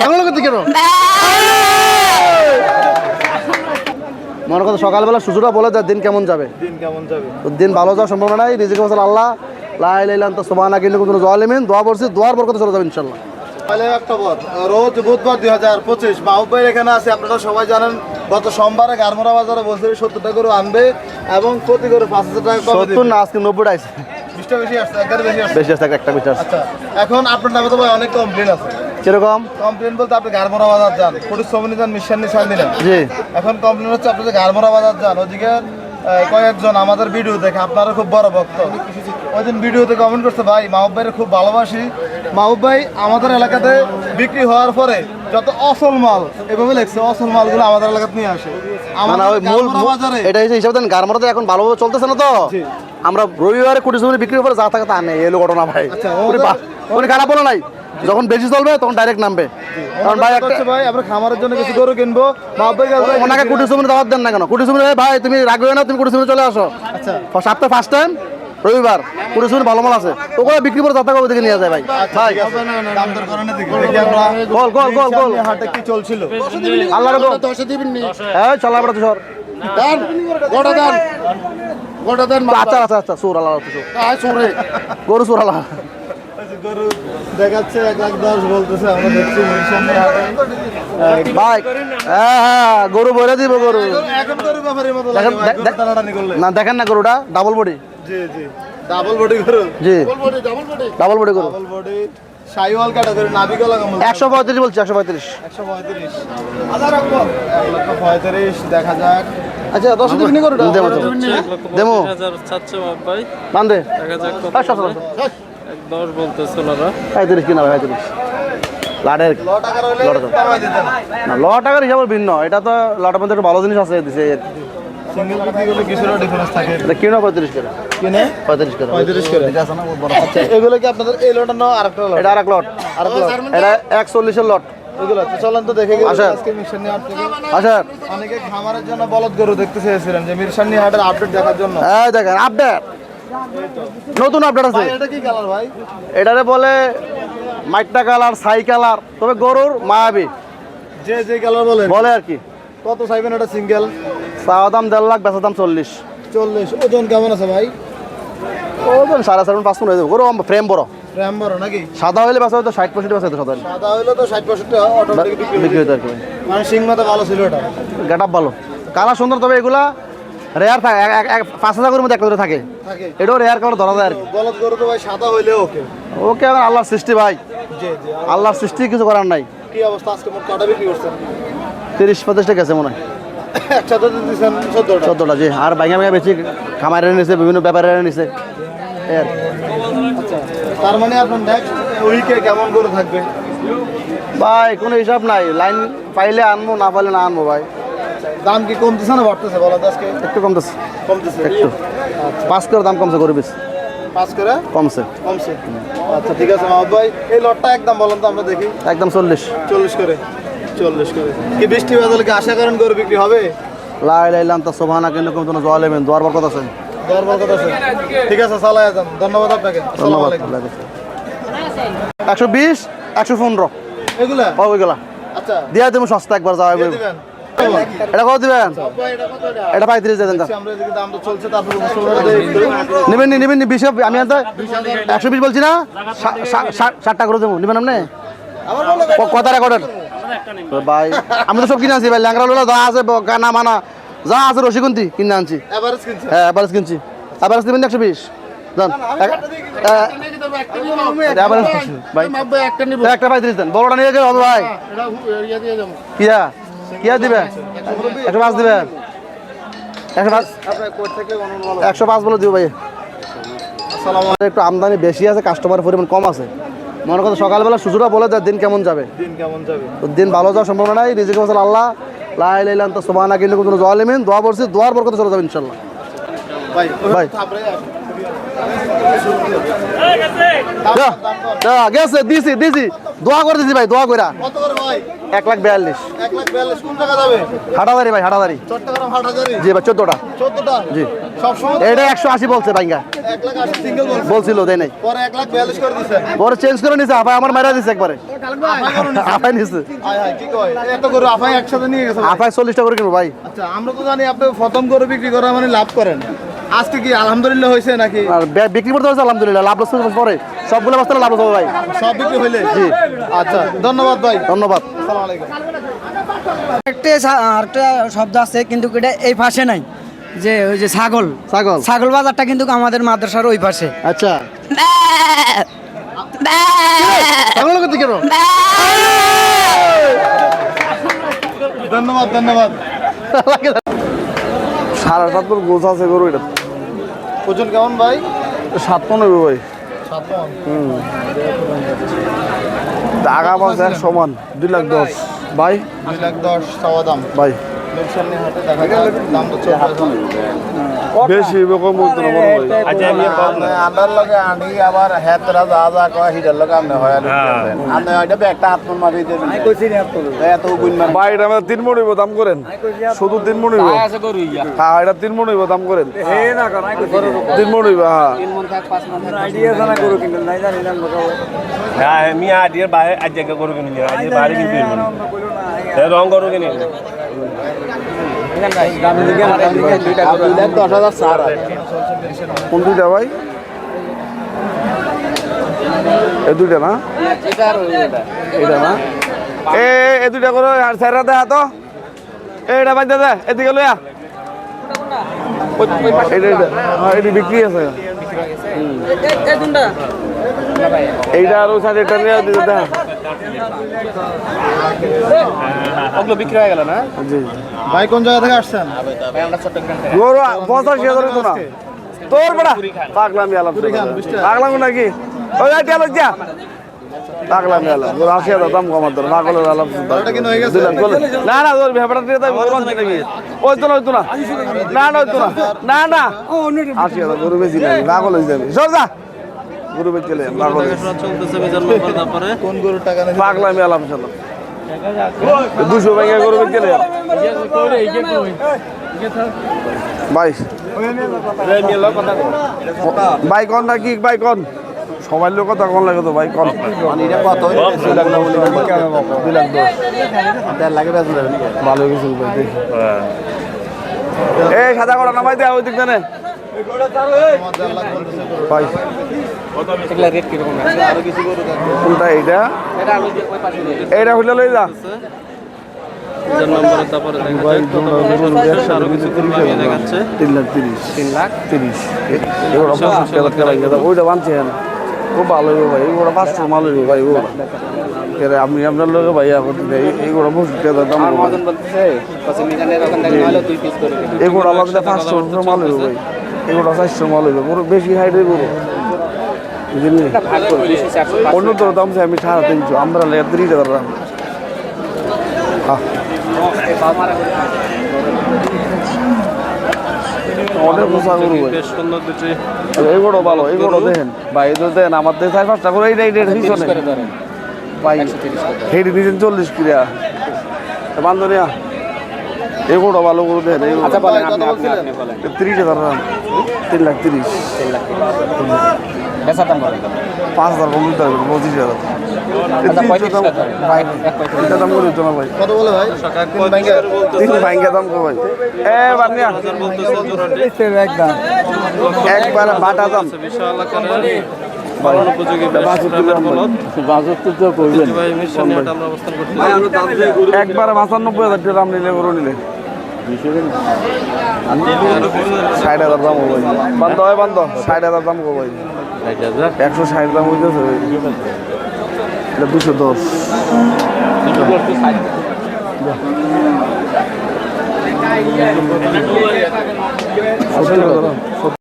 ছাগল করতে কেন? মনে কথা সকালবেলা সুযোগটা বলে দেয় দিন কেমন যাবে? দিন কেমন যাবে? তো দিন ভালো যাওয়ার সম্ভাবনা নাই রিজিকে ফসল আল্লাহ। লাই লাইলাম তো সোবানা কিন্তু কোনো জলিমিন দোয়া পড়ছি দোয়ার বরকত চলে যাবে ইনশাল্লাহ পয়লা অক্টোবর রোজ বুধবার দুই হাজার পঁচিশ মাহবুব ভাই এখানে আছে আপনারা সবাই জানেন গত সোমবারে গারমোড়া বাজারে বলছে সত্তর টাকা করে আনবে এবং প্রতি করে পাঁচ হাজার টাকা সত্তর না আজকে নব্বইটা আছে। বিশটা বেশি আসছে বেশি আসছে? একটা বেশি আছে আচ্ছা এখন আপনার নামে তো ভাই অনেক কমপ্লেন আছে। কীরকম? কমপ্লেন বলতে আপনি গারমোড়া বাজার যান। পরিশ্রমী যান মিশানি দিলেন। জি। এখন কমপ্লেন হচ্ছে আপনি যে গারমোড়া বাজার যান ওদিকে কয়েকজন আমাদের ভিডিও দেখে আপনারা খুব বড় ভক্ত। ওই দিন ভিডিওতে কমেন্ট করছে ভাই মাহবুব ভাইয়ের খুব ভালোবাসি। মাহবুব ভাই আমাদের এলাকাতে বিক্রি হওয়ার পরে যত অসল মাল এভাবে লেখছে অসল মালগুলো আমাদের এলাকাতে নিয়ে আসে। ওই মূল বাজারে এটা হচ্ছে হিসাবে দেন গারমারাতে এখন ভালোভাবে চলতেছে না তো? আমরা রবিবারে কোটি বিক্রির উপরে যা থাকে তা নেই এলো ঘটনা ভাই। আচ্ছা, খারাপ বলে নাই। যখন বেশি চলবে তখন ডাইরেক্ট নামবে। কারণ ভাই একটা ভাই আমরা খামারের জন্য কিছু গরু কিনবো ভাই। ওনাকে কুটি সুমির দাওয়াত দেন না কেন? কুটি সুমির ভাই তুমি রাখবে না তুমি কুটি সুমির চলে আসো। আচ্ছা। সপ্তাহে ফার্স্ট টাইম রবিবার কুটি সুমির ভালো মাল আছে। ওগুলো বিক্রি করে যাত্রা করে দিকে নিয়ে যায় ভাই। ভাই। দাম দর করেন না দেখি দেখি আমরা কল কল কল কল হাটে কি চলছিল? আল্লাহ হ্যাঁ চলা বেড়া তো সর। দেন গোটা দেন। গোটা দেন আচ্ছা আচ্ছা আচ্ছা সুর আল্লাহ সুর। গরু সুর আল্লাহ। গরু দেখাচ্ছে এক লাখ দশ বলতেছে আমরা দেখছি ভাই হ্যাঁ হ্যাঁ গরু বলে দিব গরু। না দেখেন না গরুটা ডাবল বডি জি জি। ডাবল বডি গরু? জি। ডাবল বডি গরু। ডাবল বডি সাইওয়াল ক্যাটাগরি নাভি গলা কমল একশো পঁয়ত্রিশ বলছি একশো পঁয়ত্রিশ। একশো পঁয়ত্রিশ। হাজার রাখব এক লক্ষ পঁয়ত্রিশ দেখা যাক। আচ্ছা ভাই দেখা যাক কত আচ্ছা দশ বলতেছে ওনারা। পঁয়ত্রিশ কিনা পঁয়ত্রিশ। লাটের ল টাকার হইলে ল টাকা। কমাই দিতেন। না ল টাকার হিসাবে ভিন্ন। এটা তো লটার মধ্যে একটু ভালো জিনিস আছে দিছে। সিঙ্গেল বিক্রি করলে কিছুটা ডিফারেন্স থাকে। এটা কিনো পঁয়ত্রিশ করে? কিনে? পঁয়ত্রিশ করে। পঁয়ত্রিশ করে। এটা আছে না বড় আচ্ছা এগুলো কি আপনাদের এই না আরেকটা লট? এটা আর লট। আরেক লট। এটা এক চল্লিশের লট। এগুলো চলেন তো দেখে গেলাম। আজকে মিশন হাট আচ্ছা অনেকে খামারের জন্য বলদ গরু দেখতে চেয়েছিলেন যে মিরসানি হাটের আপডেট দেখার জন্য। হ্যাঁ দেখেন আপডেট নতুন আপডেট আছে। এটা কি কালার ভাই? এটারে বলে মাইটটা কালার ছাই কালার তবে গরুর মায়াবী। যে যে কালার বলে বলে আর কি। কত চাইবেন এটা সিঙ্গেল চাওয়া দাম দেড় লাখ বেচা দাম চল্লিশ। চল্লিশ। ওজন কেমন আছে ভাই? ওজন সাড়ে চার পাঁচ মন হয়ে যাবে। গরু ফ্রেম বড়। র্যাম বড় নাকি? সাদা হলে বেচা হয়তো ষাট পঁয়ষট্টি বেচা হতো সাদা সাদা হইলে তো ষাট পঁয়ষট্টি বিক্রি হতো আর কি। মানে সিং মাথা ভালো ছিল এটা। গেট আপ ভালো। কালার সুন্দর তবে এগুলা রেয়ার পাঁচ হাজার মধ্যে একটা থাকে। এটাও রেয়ার কালার ধরা যায় আর বলদ গরু তো ভাই সাদা হইলে ওকে। ওকে আমার আল্লাহর সৃষ্টি ভাই। আল্লাহর সৃষ্টি কিছু করার নাই। কি অবস্থা? আজকে মোট কটা বিক্রি করছেন? তিরিশ পঁচিশটা গেছে মনে হয়। চোদ্দটা। জি। আর ভাঙা ভাঙা বেশি খামারে নিছে বিভিন্ন ব্যাপারে নিছে। আচ্ছা তার মানে আপনার নেক্সট উইকে কেমন গরু থাকবে? ভাই কোনো হিসাব নাই। লাইন পাইলে আনব না পাইলে না আনব ভাই। দাম কি কমতেছে না বাড়তেছে বলদ আজকে? একটু কমতেছে। কমতেছে? একটু। পাঁচ করে দাম কমছে গরিব পাঁচ করে? কমছে। কমছে। আচ্ছা ঠিক আছে মাহবুব ভাই। এই লটটা একদম বলেন তো আমরা দেখি। একদম চল্লিশ। চল্লিশ করে। চল্লিশ করে। কি বৃষ্টি বাদলে কি আশা করেন গরু বিক্রি হবে? লাই লাইলাম তা সোভানা কোনো জোয়া লেবেন দোয়ার বর কথা আছে। দরবার কথা আছে। ঠিক আছে সালাই আজাম ধন্যবাদ আপনাকে। ধন্যবাদ একশো বিশ একশো পনেরো। এগুলা? পাবো গেলা আচ্ছা। দিয়া তুমি সস্তা একবার যাওয়া এটা কত দিবেন? এটা পঁয়ত্রিশ তো। একটু নেবেন নি নেবেন নি বিশ আমি আনতে একশো বিশ বলছি না ষাট টাকা করে দেবো। নেবেন আপনি? আমার বলে ক- রেকর্ডের? ভাই। আমি তো সব কিনে আনছি ভাই। ল্যাংরা লোলা যা আছে গানা মানা যা আছে রসিকুন্তি কিনে আনছি। এভারেজ কিনছে হ্যাঁ অ্যাভারেজ কিনছি। অ্যাভারেজ দেবেন একশো বিশ। একটা নিব। তো পঁয়ত্রিশ দেন। বড়টা নিয়ে গেলে হবে ভাই। এটা ইয়া দিবে একশো পাঁচ দিবে একশো পাঁচ একশো পাঁচ বলে দিও ভাই। একটু আমদানি বেশি আছে কাস্টমারের পরিমাণ কম আছে। মনে কথা সকালবেলা সুযোগটা বলে দেয় দিন কেমন যাবে? দিন কেমন যাবে? দিন ভালো যাওয়ার সম্ভাবনা নাই। রিজিকে ফসল আল্লাহ। লাই লাইলাম তো সোবানা কিন্তু কোনো জলিমিন। দোয়া পড়ছি দোয়ার বরকত চলে যাবে ইনশাল্লাহ ভাই ভাই। গেছে দিছি দিছি। দোয়া করে দিছি ভাই দোয়া কইরা। করে এক লাখ বিয়াল্লিশ। হাটাদারি ভাই হাটাদারি। জি ভাই চোদ্দোটা। জি। এটা একশো আশি বলছে ভাইঙ্গা। বলছিল দেয় নাই। পরে করে চেঞ্জ করে নিছে আপাই আমার মারা দিছে একবারে। আপাই নিছে। আপাই চল্লিশটা করে কিনবো ভাই। আচ্ছা আমরা তো জানি আপনি প্রথম গরু বিক্রি করা মানে লাভ করেন। আজকে কি আলহামদুলিল্লাহ হয়েছে নাকি? বিক্রি করতে পারছে আলহামদুলিল্লাহ লাভ লস পরে। সবগুলো বস্তা লাভ হবে ভাই? সব বিক্রি হইলে? জি। আচ্ছা ধন্যবাদ ভাই। ধন্যবাদ। আসসালামু আলাইকুম। একটা আরেকটা শব্দ আছে কিন্তু এটা এই পাশে নাই। যে ওই যে ছাগল। ছাগল। ছাগল বাজারটা কিন্তু আমাদের মাদ্রাসার ওই পাশে। আচ্ছা। ছাগল করতে কেন ধন্যবাদ ধন্যবাদ। সাড়ে সাত ফুট গোছ আছে গরু এটা ওজন কেমন ভাই? সাত পনেরো ভাই। টাকা পাঁচ সমান দুই লাখ দশ। ভাই? দুই লাখ দশ চাওয়া দাম। ভাই। বেশি না আন্ডার লগে আনি আবার হেতরা যা যা কয় হিডার লগে আমনে হয় আর আমনে হয়তো একটা হাত মন মারি দেবেন আমি কইছি না এত গুণ মানে ভাই এটা তিন মন হইব দাম করেন শুধু তিন মন হইব হ্যাঁ এটা তিন মন হইব দাম করেন তিন মন হইব হ্যাঁ হ্যাঁ আমি আডিয়ার বাইরে আজ জায়গা করব কিনে আজ বাইরে কিন্তু রং করব কিনে দুই লাখ দশ হাজার চার কোন দুইটা ভাই? এ দুইটা না? এইটা না? এ এ দুইটা করো আর স্যাররা দেখা তো। এইটা বাজতে দে এদিকে লইয়া। হ্যাঁ এটি বিক্রি আছে। এইটা আর ওই সাইড এটা নিয়ে দিতে দেখা ওগুলো বিক্রি হয়ে গেল না? জি। ভাই কোন জায়গা থেকে আসছেন? গরু পঁচাশি হাজার হতো না। তোর বেড়া পাগলামি আলাম পাগলামি নাকি? ওই আইটি আলো যা পাগলামি গরু হাজার দাম কমার পাগলের। না না তোর ভেপড়া দিয়ে দাবি তোর নাকি? ওই তো না ওই তো না। না না ওই তো না। না না। আশি হাজার গরু বেশি না পাগল হয়ে যাবে। সর যা। গরু বেচে গেলে পাগল হয়ে যাবে। চলতেছে মিজান নম্বর তারপরে। কোন গরুর টাকা পাগলামি আলাম চলো দুশো ব্যাংকে গরু বেচে গেলে বাইশ বাইক অন নাকি বাইক অন সবাই লোক কথা কোন লাগে তো বাইক অন কত? দুই লাখ না বলে দুই লাখ দশ। দেড় লাখে ভালো কিছু এই সাদা করা নামাই দেয়া ওই দিক জানে। কোনটা এইটা? এইটা হইলে লই যা। তিন লাখ তিরিশ। তিন লাখ তিরিশ। টাকা টাকা লাগে ওইটা বানছে না খুব ভালো হইব ভাই এগুলো পাঁচশো মাল হইব ভাই এরে আমি আপনার লোকে ভাই এইগুলো দাম এগুলো আমাদের পাঁচশো মাল হইব ভাই। এগুলো চারশো মাল হইব পুরো বেশি হাইট হইব তিনশো আমরা লেগে তিরিশ হাজার দাম হ্যাঁ অনেক পোষা গরু এইগুলো ভালো এইগুলো দেখেন। ভাই তো দেন আমার দেশ চার পাঁচটা করে এইটা এইটা পিছনে। ভাই হেঁটে দিয়েছেন চল্লিশ ক্রিয়া। বান্ধনিয়া এগুলো ভালো করে দেন তিরিশ হাজার তিন লাখ তিরিশ। পাঁচ হাজার হবে দাম কত? জোড়াটি একবার বাটা দাম। একবারে পঁচানব্বই হাজার টাকা দাম নিলে গরু নিলে। ষাট হাজার দাম হবে বান্ধ হয় বান্ধ। ষাট হাজার দাম ভাই। একশো ষাট দাম হইতেছে এটা দুশো দশ। সত্তর